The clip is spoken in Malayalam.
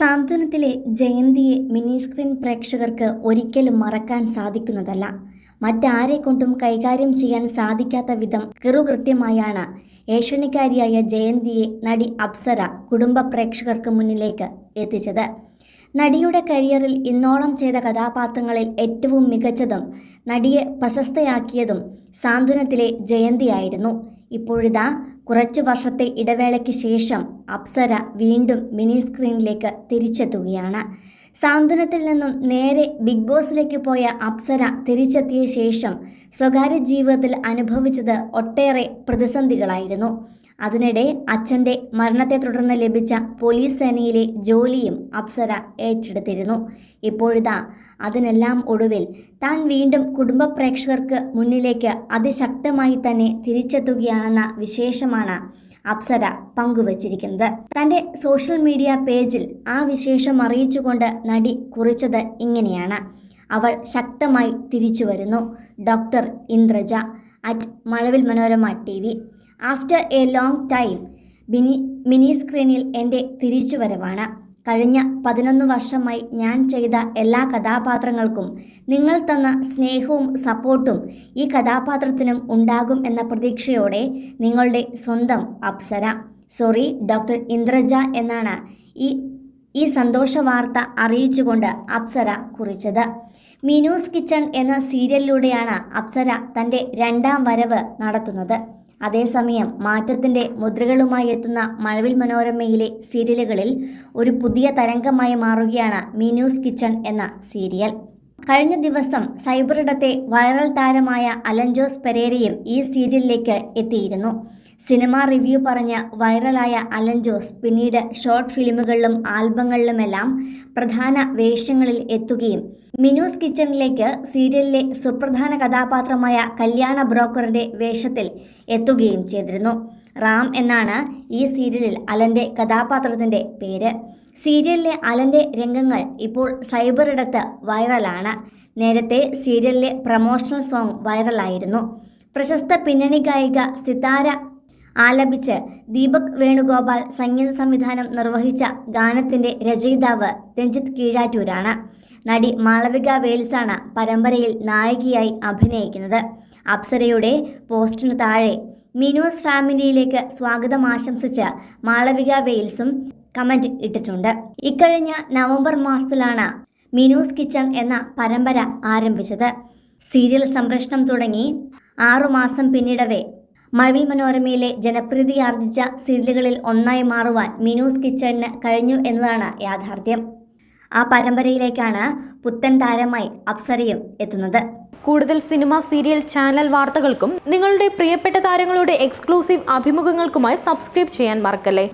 സാന്ത്വനത്തിലെ ജയന്തിയെ മിനി സ്ക്രീൻ പ്രേക്ഷകർക്ക് ഒരിക്കലും മറക്കാൻ സാധിക്കുന്നതല്ല. മറ്റാരെ കൊണ്ടും കൈകാര്യം ചെയ്യാൻ സാധിക്കാത്ത വിധം കിറുകൃത്യമായാണ് ഏഷണിക്കാരിയായ ജയന്തിയെ നടി അപ്സര കുടുംബ പ്രേക്ഷകർക്ക് മുന്നിലേക്ക് എത്തിച്ചത്. നടിയുടെ കരിയറിൽ ഇന്നോളം ചെയ്ത കഥാപാത്രങ്ങളിൽ ഏറ്റവും മികച്ചതും നടിയെ പ്രശസ്തയാക്കിയതും സാന്ത്വനത്തിലെ ജയന്തിയായിരുന്നു. ഇപ്പോഴിതാ കുറച്ചു വർഷത്തെ ഇടവേളയ്ക്ക് ശേഷം അപ്സര വീണ്ടും മിനി സ്ക്രീനിലേക്ക് തിരിച്ചെത്തുകയാണ്. സാന്ത്വനത്തിൽ നിന്നും നേരെ ബിഗ് ബോസിലേക്ക് പോയ അപ്സര തിരിച്ചെത്തിയ ശേഷം സ്വകാര്യ ജീവിതത്തിൽ അനുഭവിച്ചത് ഒട്ടേറെ പ്രതിസന്ധികളായിരുന്നു. അതിനിടെ അച്ഛന്റെ മരണത്തെ തുടർന്ന് ലഭിച്ച പോലീസ് സേനയിലെ ജോലിയും അപ്സര ഏറ്റെടുത്തിരുന്നു. ഇപ്പോഴിതാ അതിനെല്ലാം ഒടുവിൽ താൻ വീണ്ടും കുടുംബ പ്രേക്ഷകർക്ക് മുന്നിലേക്ക് അതിശക്തമായി തന്നെ തിരിച്ചെത്തുകയാണെന്ന വിശേഷമാണ് അപ്സര പങ്കുവച്ചിരിക്കുന്നത്. തന്റെ സോഷ്യൽ മീഡിയ പേജിൽ ആ വിശേഷം അറിയിച്ചുകൊണ്ട് നടി കുറിച്ചത് ഇങ്ങനെയാണ്. അവൾ ശക്തമായി തിരിച്ചു വരുന്നു doctor Indraja at Mazhavil Manorama T after a long time mini mini സ്ക്രീനിൽ എന്റെ തിരിച്ചുവരവാണ്. കഴിഞ്ഞ പതിനൊന്ന് വർഷമായി ഞാൻ ചെയ്ത എല്ലാ കഥാപാത്രങ്ങൾക്കും നിങ്ങൾ തന്ന സ്നേഹവും സപ്പോർട്ടും ഈ കഥാപാത്രത്തിനും ഉണ്ടാകും എന്ന പ്രതീക്ഷയോടെ നിങ്ങളുടെ സ്വന്തം അപ്സര. സോറി ഡോക്ടർ ഇന്ദ്രജ എന്നാണ് ഈ ഈ സന്തോഷ വാർത്ത അറിയിച്ചുകൊണ്ട് അപ്സര കുറിച്ചത്. മിനൂസ് കിച്ചൺ എന്ന സീരിയലിലൂടെയാണ് അപ്സര തന്റെ രണ്ടാം വരവ് നടത്തുന്നത്. അതേസമയം മാറ്റത്തിന്റെ മുദ്രകളുമായി എത്തുന്ന മഴവിൽ മനോരമയിലെ സീരിയലുകളിൽ ഒരു പുതിയ തരംഗമായി മാറുകയാണ് മീനൂസ് കിച്ചൺ എന്ന സീരിയൽ. കഴിഞ്ഞ ദിവസം സൈബറിടത്തെ വൈറൽ താരമായ അലൻജോസ് പെരേരയും ഈ സീരിയലിലേക്ക് എത്തിയിരുന്നു. സിനിമ റിവ്യൂ പറഞ്ഞ് വൈറലായ അലൻജോസ് പിന്നീട് ഷോർട്ട് ഫിലിമുകളിലും ആൽബങ്ങളിലുമെല്ലാം പ്രധാന വേഷങ്ങളിൽ എത്തുകയും മിനൂസ് കിച്ചണിലേക്ക് സീരിയലിലെ സുപ്രധാന കഥാപാത്രമായ കല്യാണ ബ്രോക്കറുടെ വേഷത്തിൽ എത്തുകയും ചെയ്തിരുന്നു. റാം എന്നാണ് ഈ സീരിയലിൽ അലന്റെ കഥാപാത്രത്തിന്റെ പേര്. സീരിയലിലെ അലന്റെ രംഗങ്ങൾ ഇപ്പോൾ സൈബറിടത്ത് വൈറലാണ്. നേരത്തെ സീരിയലിലെ പ്രമോഷണൽ സോങ് വൈറലായിരുന്നു. പ്രശസ്ത പിന്നണി ഗായിക സിതാര ആലപിച്ച് ദീപക് വേണുഗോപാൽ സംഗീത സംവിധാനം നിർവഹിച്ച ഗാനത്തിന്റെ രചയിതാവ് രഞ്ജിത്ത് കീഴാറ്റൂരാണ്. നടി മാളവിക വേൽസാണ് പരമ്പരയിൽ നായികയായി അഭിനയിക്കുന്നത്. അപ്സരയുടെ പോസ്റ്റിനു താഴെ മിനോസ് ഫാമിലിയിലേക്ക് സ്വാഗതം ആശംസിച്ച് മാളവിക വെയിൽസും കമന്റ് ഇട്ടിട്ടുണ്ട്. ഇക്കഴിഞ്ഞ നവംബർ മാസത്തിലാണ് മിനൂസ് കിച്ചൺ എന്ന പരമ്പര ആരംഭിച്ചത്. സീരിയൽ സംപ്രേഷണം തുടങ്ങി ആറുമാസം പിന്നിടവേ മഴവിൽ മനോരമയിലെ ജനപ്രീതി ആർജിച്ച സീരിയലുകളിൽ ഒന്നായി മാറുവാൻ മിനൂസ് കിച്ചണിന് കഴിഞ്ഞു എന്നതാണ് യാഥാർത്ഥ്യം. ആ പരമ്പരയിലേക്കാണ് പുത്തൻ താരമായി അപ്സരയും എത്തുന്നത്. കൂടുതൽ സിനിമ സീരിയൽ ചാനൽ വാർത്തകൾക്കും നിങ്ങളുടെ പ്രിയപ്പെട്ട താരങ്ങളുടെ എക്സ്ക്ലൂസീവ് അഭിമുഖങ്ങൾക്കുമായി സബ്സ്ക്രൈബ് ചെയ്യാൻ മറക്കല്ലേ?